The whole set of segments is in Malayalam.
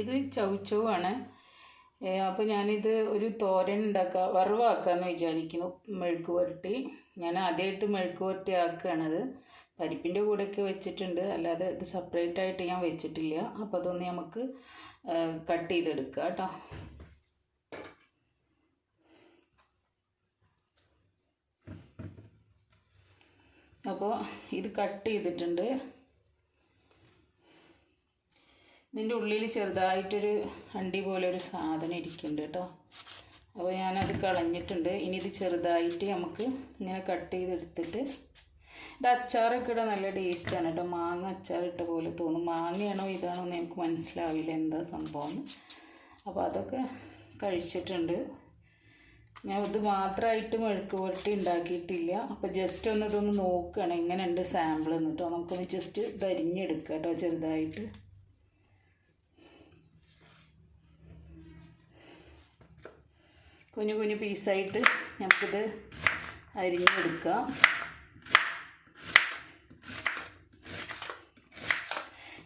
ഇത് ചവച്ചുവാണ് അപ്പോൾ ഞാനിത് ഒരു തോരൻ ഉണ്ടാക്കുക വറവാക്കാമെന്ന് വിചാരിക്കുന്നു മെഴുക്ക് പുരട്ടി. ഞാൻ ആദ്യമായിട്ട് മെഴുക്ക് പുരട്ടി ആക്കുകയാണത് പരിപ്പിന്റെ കൂടെയൊക്കെ വെച്ചിട്ടുണ്ട് അല്ലാതെ ഇത് സെപ്പറേറ്റ് ആയിട്ട് ഞാൻ വെച്ചിട്ടില്ല. അപ്പോൾ അതൊന്ന് നമുക്ക് കട്ട് ചെയ്തെടുക്കുക കേട്ടോ അപ്പോൾ ഇത് കട്ട് ചെയ്തിട്ടുണ്ട്. ഇതിന്റെ ഉള്ളിൽ ചെറുതായിട്ടൊരു അണ്ടി പോലെ ഒരു സാധനം ഇരിക്കുന്നുണ്ട് കേട്ടോ. അപ്പോൾ ഞാനത് കളഞ്ഞിട്ടുണ്ട്. ഇനി ഇത് ചെറുതായിട്ട് നമുക്ക് ഇങ്ങനെ കട്ട് ചെയ്തെടുത്തിട്ട് ഇത് അച്ചാറൊക്കെ ഇടാൻ നല്ല ടേസ്റ്റാണ് കേട്ടോ. മാങ്ങ അച്ചാറിട്ട പോലെ തോന്നും. മാങ്ങയാണോ ഇതാണോ എന്ന് നമുക്ക് മനസ്സിലാവില്ല എന്താ സംഭവം അപ്പോൾ അതൊക്കെ കഴിച്ചിട്ടുണ്ട്. ഞാൻ ഇത് മാത്രമായിട്ട് മെഴുക്ക് പുരട്ടി ഉണ്ടാക്കിയിട്ടില്ല. അപ്പോൾ ജസ്റ്റ് ഒന്ന് ഇതൊന്ന് നോക്കുകയാണ്. എങ്ങനെയുണ്ട് സാമ്പിൾ എന്ന് കേട്ടോ. നമുക്കൊന്ന് ജസ്റ്റ് ധരിഞ്ഞെടുക്കാം കേട്ടോ ചെറുതായിട്ട്. കുഞ്ഞു കുഞ്ഞു പീസായിട്ട് നമുക്കിത് അരിഞ്ഞെടുക്കാം.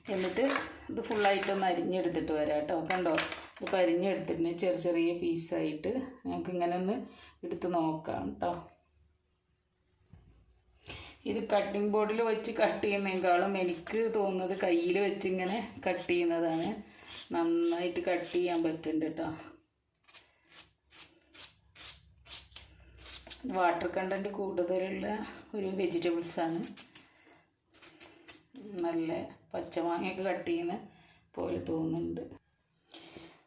എന്നിട്ട് ഇത് ഫുള്ളായിട്ടൊന്ന് അരിഞ്ഞെടുത്തിട്ട് വരാം കേട്ടോ. കണ്ടോ? ഇപ്പോൾ അരിഞ്ഞെടുത്തിട്ട് ചെറിയ ചെറിയ പീസായിട്ട് നമുക്ക് ഇങ്ങനെ ഒന്ന് എടുത്ത് നോക്കാം കേട്ടോ. ഇത് കട്ടിംഗ് ബോർഡിൽ വെച്ച് കട്ട് ചെയ്യുന്നതിനേക്കാളും എനിക്ക് തോന്നുന്നത് കയ്യിൽ വെച്ച് ഇങ്ങനെ കട്ട് ചെയ്യുന്നതാണ്. നന്നായിട്ട് കട്ട് ചെയ്യാൻ പറ്റുന്നുണ്ട് കേട്ടോ. വാട്ടർ കണ്ടന്റ് കൂടുതലുള്ള ഒരു വെജിറ്റബിൾസാണ് നല്ല പച്ചമാങ്ങയൊക്കെ കട്ട് ചെയ്യുന്ന പോലെ തോന്നുന്നുണ്ട്.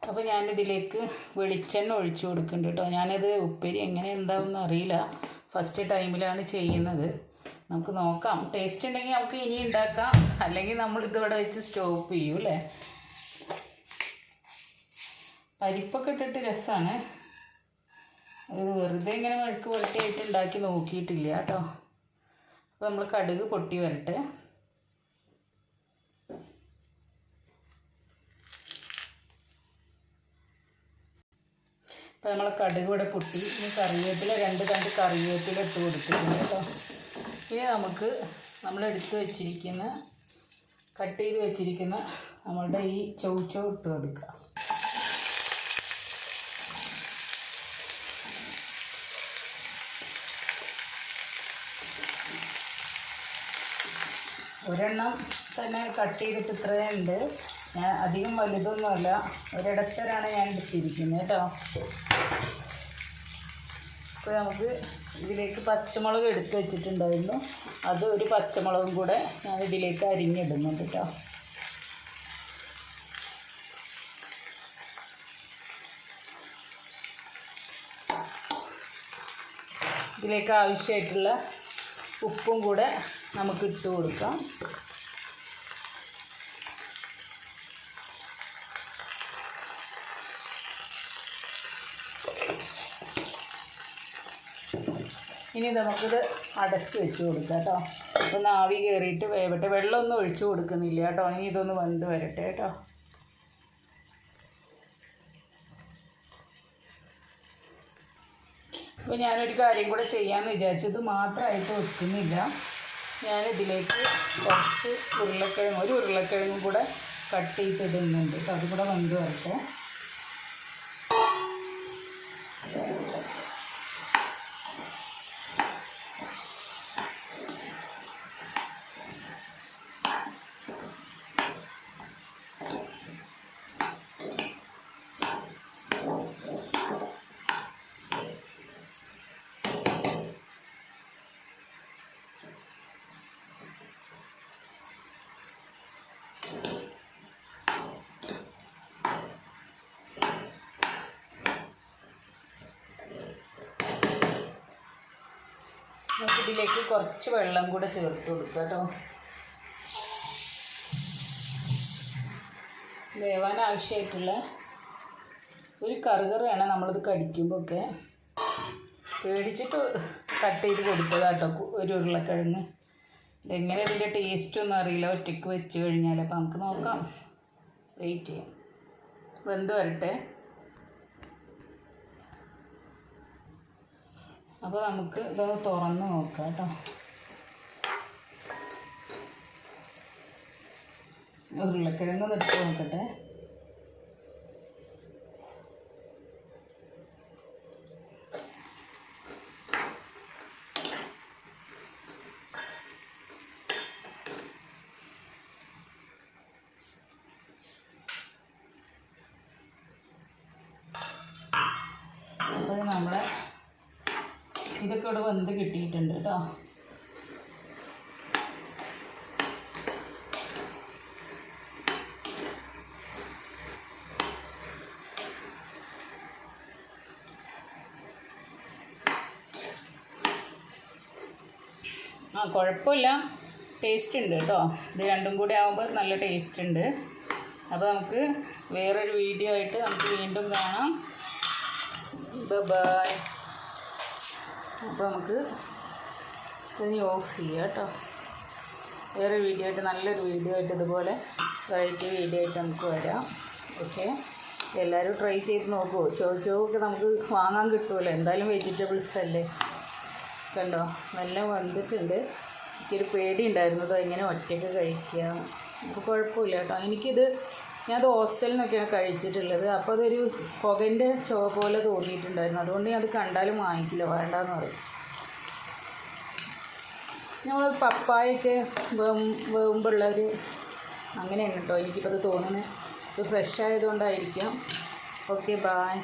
അപ്പോൾ ഞാനിതിലേക്ക് വെളിച്ചെണ്ണ ഒഴിച്ചു കൊടുക്കുന്നുണ്ട് കേട്ടോ. ഞാനത് ഉപ്പേരി എങ്ങനെ എന്താവുമെന്ന് അറിയില്ല. ഫസ്റ്റ് ടൈമിലാണ് ചെയ്യുന്നത്. നമുക്ക് നോക്കാം. ടേസ്റ്റ് ഉണ്ടെങ്കിൽ നമുക്ക് ഇനി ഉണ്ടാക്കാം. അല്ലെങ്കിൽ നമ്മൾ ഇതിവിടെ വെച്ച് സ്റ്റോപ്പ് ചെയ്യൂ അല്ലേ? പരിപ്പൊക്കെ ഇട്ടിട്ട് രസമാണ് അത് വെറുതെ ഇങ്ങനെ മെഴുക്ക് പുരട്ടിയായിട്ട് ഉണ്ടാക്കി നോക്കിയിട്ടില്ല കേട്ടോ. അപ്പോൾ നമ്മൾ കടുക് പൊട്ടി വരട്ടെ. അപ്പോൾ നമ്മൾ കടുക് ഇവിടെ പൊട്ടി. ഇനി കറിവേപ്പില രണ്ട് കണ്ട് കറിവേപ്പില ഇട്ട് കൊടുത്തിട്ടുണ്ട് കേട്ടോ. ഇനി നമുക്ക് നമ്മൾ എടുത്ത് വെച്ചിരിക്കുന്ന കട്ട് ചെയ്ത് വെച്ചിരിക്കുന്ന നമ്മളുടെ ഈ ചൗച്ചോ ഇട്ട് കൊടുക്കുക ഒരെണ്ണം തന്നെ കട്ട് ചെയ്തിട്ട് ഇത്രയേ ഉണ്ട്. ഞാൻ അധികം വലുതൊന്നുമല്ല. ഒരിടത്തരാണ് ഞാൻ എടുത്തിരിക്കുന്നത് കേട്ടോ. ഇപ്പോൾ നമുക്ക് ഇതിലേക്ക് പച്ചമുളക് എടുത്തു വെച്ചിട്ടുണ്ടായിരുന്നു. അത് ഒരു പച്ചമുളകും കൂടെ ഞാൻ ഇതിലേക്ക് അരിഞ്ഞിടുന്നുണ്ട് കേട്ടോ. ഇതിലേക്ക് ആവശ്യമായിട്ടുള്ള ഉപ്പും കൂടെ നമുക്ക് ഇട്ട് കൊടുക്കാം. ഇനി നമുക്കിത് അടച്ച് വെച്ച് കൊടുക്കാം കേട്ടോ. ഒന്ന് ആവി കയറിയിട്ട് വേവട്ടെ. വെള്ളമൊന്നും ഒഴിച്ചു കൊടുക്കുന്നില്ല കേട്ടോ. ഇനി ഇതൊന്ന് വെന്ത് വരട്ടെ കേട്ടോ. അപ്പോൾ ഞാനൊരു കാര്യം കൂടെ ചെയ്യാമെന്ന് വിചാരിച്ചു. ഇത് മാത്രമായിട്ട് വെക്കുന്നില്ല ഞാനിതിലേക്ക് കുറച്ച് ഉരുളക്കിഴങ്ങ് ഒരു ഉരുളക്കിഴങ്ങും കൂടെ കട്ട് ചെയ്തിടുന്നുണ്ട്. അതും കൂടെ വെന്ത് വരട്ടെ നമുക്ക് ഇതിലേക്ക് കുറച്ച് വെള്ളം കൂടെ ചേർത്ത് കൊടുക്കുക കേട്ടോ. വേവാൻ ആവശ്യമായിട്ടുള്ള ഒരു കറുകറാണ് നമ്മളിത് കടിക്കുമ്പോൾ ഒക്കെ പേടിച്ചിട്ട് കട്ട് ചെയ്ത് കൊടുത്തതാട്ടോ ഒരു ഉരുളക്കിഴങ്ങ്. ഇതെങ്ങനെ ഇതിന്റെ ടേസ്റ്റ് ഒന്നും അറിയില്ല ഒറ്റയ്ക്ക് വെച്ച് കഴിഞ്ഞാൽ അപ്പോൾ നമുക്ക് നോക്കാം. വെയിറ്റ് ചെയ്യാം. വെന്ത് വരട്ടെ. അപ്പോൾ നമുക്ക് ഇത് തുറന്ന് നോക്കാം കേട്ടോ. ഉരുളക്കിഴങ്ങ് തൊട്ട് നോക്കട്ടെ. അപ്പോൾ നമ്മളെ ഒരുവിധമൊക്കെ ഇവിടെ വെന്ത് കിട്ടിയിട്ടുണ്ട് കേട്ടോ. ആ കുഴപ്പമില്ല. ടേസ്റ്റ് ഉണ്ട് കേട്ടോ. ഇത് രണ്ടും കൂടി ആകുമ്പോൾ നല്ല ടേസ്റ്റ് ഉണ്ട്. അപ്പോൾ നമുക്ക് വേറൊരു വീഡിയോ ആയിട്ട് നമുക്ക് വീണ്ടും കാണാം. ബൈ അപ്പോൾ നമുക്ക് ഇനി ഓഫ് ചെയ്യാം കേട്ടോ. വേറെ വീഡിയോ ആയിട്ട് നല്ലൊരു വീഡിയോ ആയിട്ട് ഇതുപോലെ വെറൈറ്റി വീഡിയോ ആയിട്ട് നമുക്ക് വരാം. ഓക്കെ എല്ലാവരും ട്രൈ ചെയ്ത് നോക്കുമോ ചോദിച്ചോക്കെ നമുക്ക് വാങ്ങാൻ കിട്ടുമല്ലോ എന്തായാലും വെജിറ്റബിൾസ് അല്ലേ? കണ്ടോ? നല്ല വന്നിട്ടുണ്ട്. എനിക്കൊരു പേടി ഉണ്ടായിരുന്നു. എങ്ങനെ ഒറ്റയ്ക്ക് കഴിക്കുക നമുക്ക് കുഴപ്പമില്ല കേട്ടോ. എനിക്കിത് ഞാനത് ഹോസ്റ്റലിൽ നിന്നൊക്കെയാണ് കഴിച്ചിട്ടുള്ളത്. അപ്പോൾ അതൊരു പുകന്റെ ചുവ പോലെ തോന്നിയിട്ടുണ്ടായിരുന്നു. അതുകൊണ്ട് ഞാൻ അത് കണ്ടാലും വാങ്ങിക്കില്ല. വേണ്ടെന്ന് പറയും. നമ്മൾ പപ്പായൊക്കെ വേകുമ്പോഴുള്ളൊരു അങ്ങനെയാണ് കേട്ടോ എനിക്കിപ്പോൾ അത് തോന്നുന്നത് ഇത് ഫ്രഷ് ആയതുകൊണ്ടായിരിക്കാം ഓക്കെ ബായ്